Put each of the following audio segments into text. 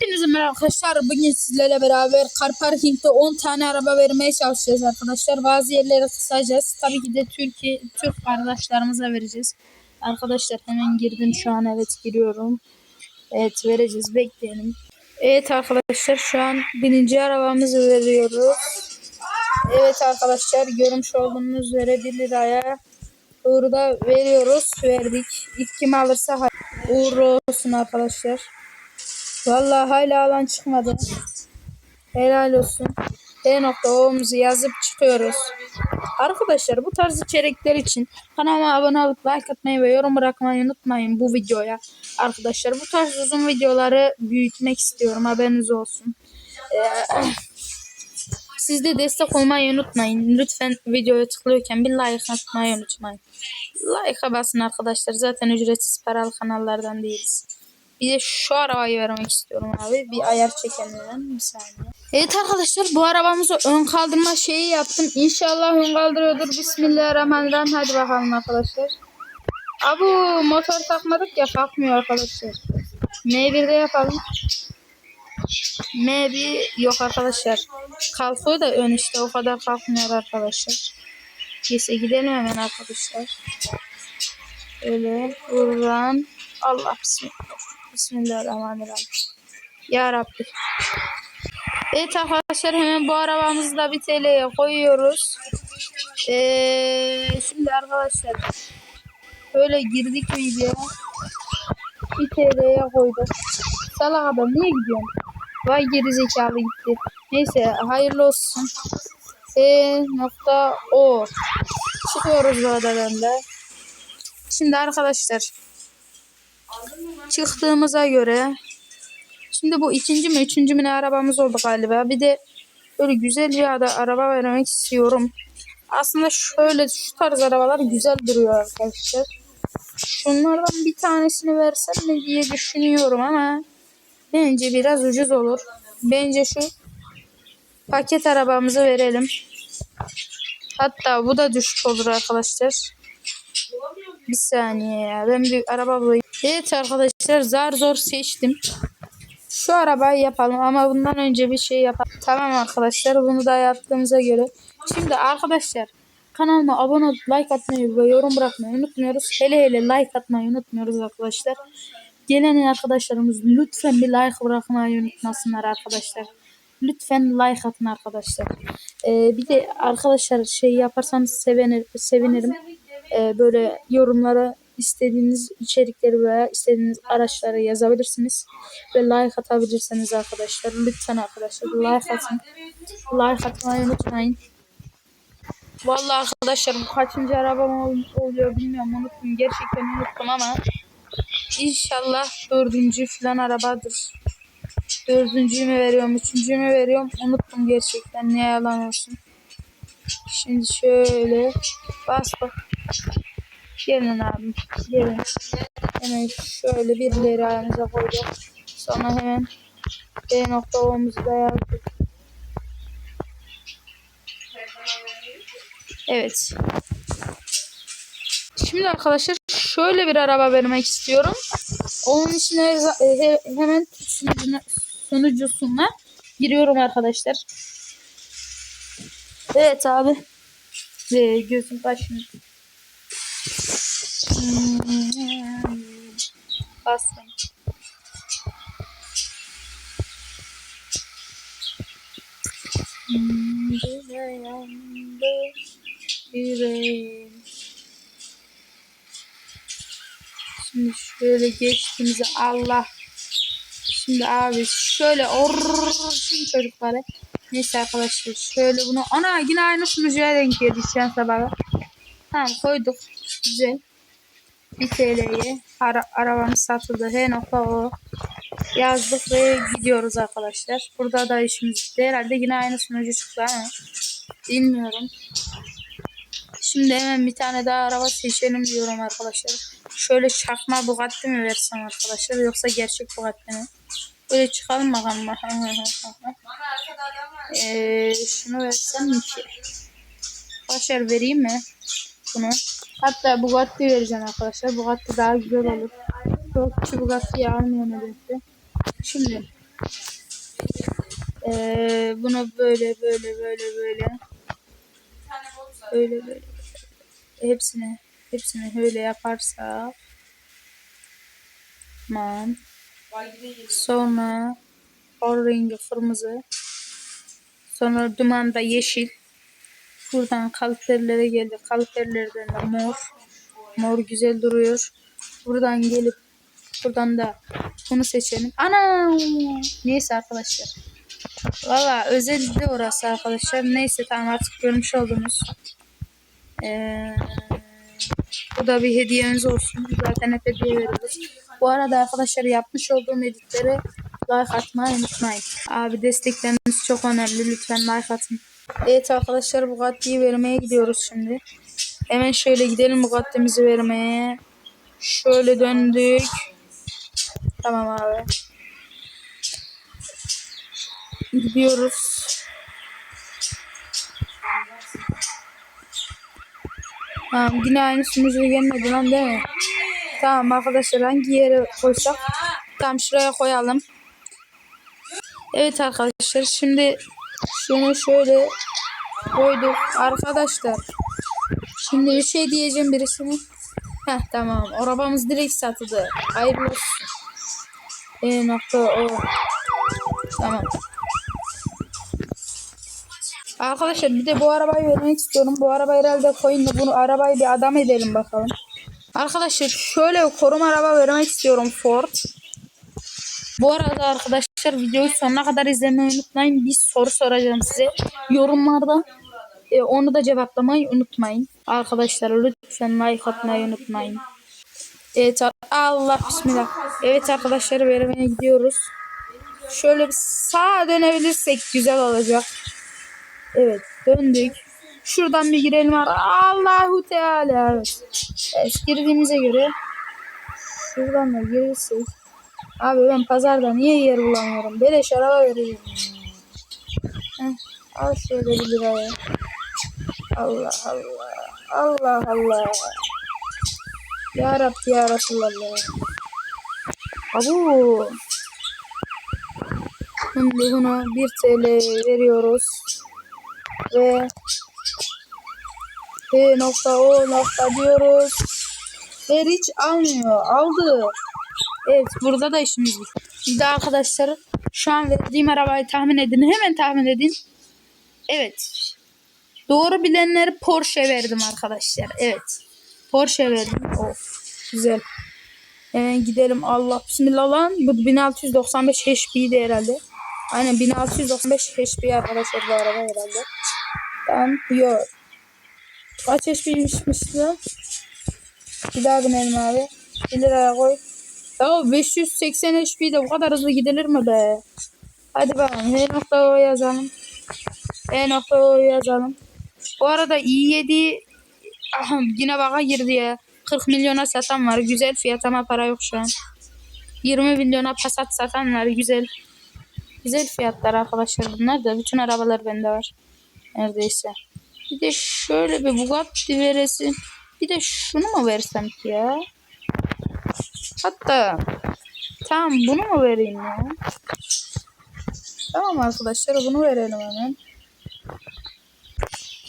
Hepinize merhaba arkadaşlar. Bugün sizlerle beraber car parkingde 10 tane araba vermeye çalışacağız arkadaşlar. Bazı yerleri kısacağız. Tabii ki de Türkiye Türk arkadaşlarımıza vereceğiz. Arkadaşlar hemen girdim şu an evet giriyorum. Evet vereceğiz bekleyelim. Evet arkadaşlar şu an birinci arabamızı veriyoruz. Evet arkadaşlar görmüş olduğunuz üzere 1 liraya burada veriyoruz. Verdik. İlk kim alırsa uğurlu olsun arkadaşlar. Vallahi hala alan çıkmadı. Helal olsun. T.O'muzu yazıp çıkıyoruz. Arkadaşlar bu tarz içerikler için kanalıma abone olup like atmayı ve yorum bırakmayı unutmayın bu videoya. Arkadaşlar bu tarz uzun videoları büyütmek istiyorum haberiniz olsun. Ee, siz de destek olmayı unutmayın. Lütfen videoya tıklıyorken bir like atmayı unutmayın. Like'a basın arkadaşlar. Zaten ücretsiz paralı kanallardan değiliz. Bir de şu arabayı vermek istiyorum abi. Bir ayar çekelim hemen. Bir saniye. Evet arkadaşlar bu arabamızı ön kaldırma şeyi yaptım. İnşallah ön kaldırıyordur. Bismillahirrahmanirrahim. Hadi bakalım arkadaşlar. Abi motor takmadık ya kalkmıyor arkadaşlar. M1'de yapalım. M1 yok arkadaşlar. Kalkıyor da ön işte o kadar kalkmıyor arkadaşlar. Neyse gidelim hemen arkadaşlar. Öyle buradan Allah bismillah. Bismillahirrahmanirrahim. Ya Rabbi. Evet arkadaşlar hemen bu arabamızı da bir TL'ye koyuyoruz. Ee, şimdi arkadaşlar böyle girdik videoya. Bir TL'ye koyduk. Salak adam niye gidiyorsun? Vay gerizekalı gitti. Neyse hayırlı olsun. E nokta o. Çıkıyoruz bu odadan da. Şimdi arkadaşlar çıktığımıza göre şimdi bu ikinci mi üçüncü mü ne arabamız oldu galiba. Bir de böyle güzel bir araba vermek istiyorum. Aslında şöyle şu tarz arabalar güzel duruyor arkadaşlar. Şunlardan bir tanesini versem mi diye düşünüyorum ama bence biraz ucuz olur. Bence şu paket arabamızı verelim. Hatta bu da düşük olur arkadaşlar. Bir saniye ya. Ben bir araba bulayım. Evet arkadaşlar zar zor seçtim. Şu arabayı yapalım ama bundan önce bir şey yapalım. Tamam arkadaşlar bunu da yaptığımıza göre. Şimdi arkadaşlar kanalıma abone olup like atmayı ve yorum bırakmayı unutmuyoruz. Hele hele like atmayı unutmuyoruz arkadaşlar. Gelen arkadaşlarımız lütfen bir like bırakmayı unutmasınlar arkadaşlar. Lütfen like atın arkadaşlar. Ee, bir de arkadaşlar şey yaparsanız sevinir, sevinirim. Ee, böyle yorumlara istediğiniz içerikleri veya istediğiniz araçları yazabilirsiniz. Ve like atabilirsiniz arkadaşlar. Lütfen arkadaşlar like atın. Like atmayı unutmayın. Vallahi arkadaşlar bu kaçıncı arabam ol- oluyor bilmiyorum unuttum. Gerçekten unuttum ama inşallah dördüncü falan arabadır. Dördüncüyü mü veriyorum, üçüncüyü mü veriyorum unuttum gerçekten ne yalan olsun. Şimdi şöyle bas bak. Gelin abim gelin. Hemen şöyle birileri ayağımıza koyduk. Sonra hemen B nokta O'muzu da yazdık. Evet. Şimdi arkadaşlar şöyle bir araba vermek istiyorum. Onun için he- hemen sunucuna, sunucusuna giriyorum arkadaşlar. Evet abi. Ve gözüm başım. Bastım. Şimdi şöyle geçtiğimizi Allah. Şimdi abi şöyle orsun çocukları. Neyse arkadaşlar şöyle bunu ana yine aynı sunucuya denk geldi şansa bak. Tamam koyduk. Güzel. 1 TL'ye ara, arabamız satıldı. H nokta o. Yazdık ve gidiyoruz arkadaşlar. Burada da işimiz bitti. Herhalde yine aynı sunucu çıktı ama bilmiyorum. Şimdi hemen bir tane daha araba seçelim diyorum arkadaşlar. Şöyle çakma Bugatti mi versem arkadaşlar yoksa gerçek Bugatti mi? Böyle çıkalım bakalım. Ee, şunu versem mi ki? Başar vereyim mi? Bunu. Hatta Bugatti vereceğim arkadaşlar. Bugatti daha güzel olur. Çok kişi Bugatti'yi almıyor nedense. Şimdi Ee, bunu böyle böyle böyle böyle böyle böyle hepsini hepsini öyle yaparsa tamam sonra orange kırmızı sonra duman da yeşil buradan kaliterlere geldi kaliterlerden de mor mor güzel duruyor buradan gelip buradan da bunu seçelim ana neyse arkadaşlar Valla özellikle orası arkadaşlar. Neyse tamam artık görmüş oldunuz. Ee, bu da bir hediyeniz olsun. Zaten hep hediye veriyoruz. Bu arada arkadaşlar yapmış olduğum editlere like atmayı unutmayın. Abi destekleriniz çok önemli. Lütfen like atın. Evet arkadaşlar Bugatti'yi vermeye gidiyoruz şimdi. Hemen şöyle gidelim Bugatti'mizi vermeye. Şöyle döndük. Tamam abi. Gidiyoruz. Tamam yine aynı sunucuya gelmedi lan değil mi? Tamam arkadaşlar hangi yere koysak? Tamam şuraya koyalım. Evet arkadaşlar şimdi şunu şöyle koyduk. Arkadaşlar şimdi bir şey diyeceğim birisine. Heh tamam arabamız direkt satıldı. Hayırlı olsun. E nokta o. Tamam. Arkadaşlar bir de bu arabayı vermek istiyorum. Bu araba herhalde koyun da bunu arabayı bir adam edelim bakalım. Arkadaşlar şöyle koruma araba vermek istiyorum Ford. Bu arada arkadaşlar videoyu sonuna kadar izlemeyi unutmayın. Bir soru soracağım size. Yorumlarda e, onu da cevaplamayı unutmayın. Arkadaşlar lütfen like atmayı unutmayın. Evet Allah bismillah. Evet arkadaşlar vermeye gidiyoruz. Şöyle bir sağa dönebilirsek güzel olacak. Evet döndük. Şuradan bir girelim. Allahu Teala. Evet. evet girdiğimize göre şuradan da girirsek. Abi ben pazarda niye yer bulamıyorum? Beleş araba veriyorum. Heh, al şöyle bir liraya. Allah Allah. Allah Allah. Ya Rabbi ya Resulallah. Abu. Şimdi buna 1 TL veriyoruz. Ve P nokta O nokta diyoruz. Ve hiç almıyor. Aldı. Evet burada da işimiz var. Şimdi arkadaşlar şu an verdiğim arabayı tahmin edin. Hemen tahmin edin. Evet. Doğru bilenleri Porsche verdim arkadaşlar. Evet. Porsche verdim. Of. Güzel. Hemen gidelim. Allah bismillah lan. Bu 1695 HP'ydi herhalde. Aynen 1695 HP arkadaşlar bu araba herhalde. Tamam. Yok. Kaç HP'ymişmiş lan? Bir daha binelim abi. 1 liraya koy. Ya 580 HP de bu kadar hızlı gidilir mi be? Hadi bakalım. H nokta O yazalım. E nokta O yazalım. Bu arada i7 aha, yine baka girdi ya. 40 milyona satan var. Güzel fiyat ama para yok şu an. 20 milyona Passat satan var. Güzel. Güzel fiyatlar arkadaşlar bunlar da. Bütün arabalar bende var. Neredeyse. Bir de şöyle bir Bugatti veresin. Bir de şunu mu versem ki ya? Hatta tamam bunu mu vereyim ya? Tamam arkadaşlar bunu verelim hemen.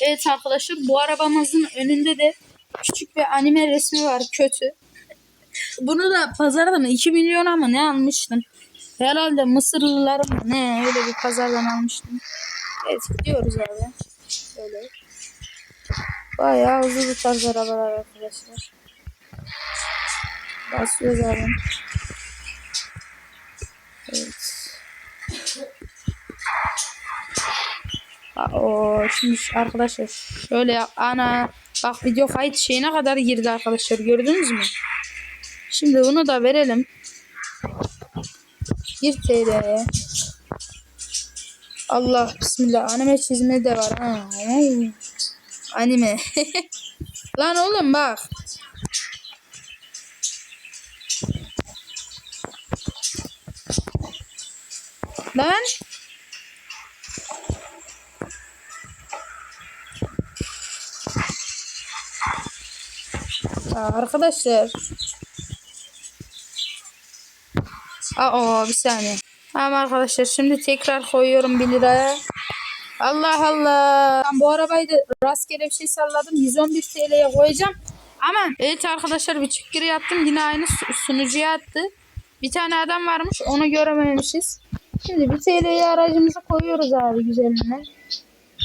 Evet arkadaşlar bu arabamızın önünde de küçük bir anime resmi var kötü. Bunu da pazardan 2 milyona mı ne almıştım? Herhalde Mısırlılar mı ne öyle bir pazardan almıştım. Evet gidiyoruz abi. Böyle. Bayağı hızlı bu tarz arabalar arkadaşlar. Basıyoruz abi. Evet. O şimdi arkadaşlar şöyle yap. Ana bak video kayıt şeyine kadar girdi arkadaşlar gördünüz mü? Şimdi bunu da verelim. 1 TL'ye. Allah bismillah anime çizme de var ha. Anime. Lan oğlum bak. Lan. Arkadaşlar. Aa bir saniye. Tamam arkadaşlar şimdi tekrar koyuyorum 1 liraya. Allah Allah. Ben bu arabayı da rastgele bir şey salladım. 111 TL'ye koyacağım. Ama evet arkadaşlar bir çık giri yaptım. Yine aynı su- sunucuya attı. Bir tane adam varmış. Onu görememişiz. Şimdi 1 TL'ye aracımızı koyuyoruz abi güzeline.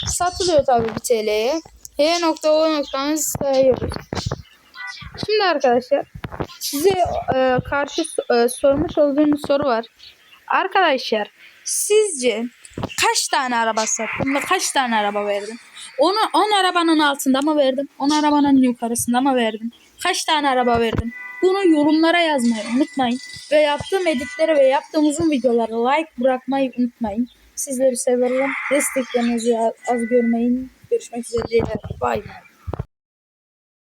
Satılıyor tabii 1 TL'ye. H nokta O noktamızı sayıyoruz. Şimdi arkadaşlar size e, karşı e, sormuş olduğum soru var. Arkadaşlar sizce kaç tane araba sattım ve kaç tane araba verdim? Onu 10 arabanın altında mı verdim? 10 arabanın yukarısında mı verdim? Kaç tane araba verdim? Bunu yorumlara yazmayı unutmayın. Ve yaptığım editlere ve yaptığım uzun videolara like bırakmayı unutmayın. Sizleri severim. Desteklerinizi az görmeyin. Görüşmek üzere. Bay bay.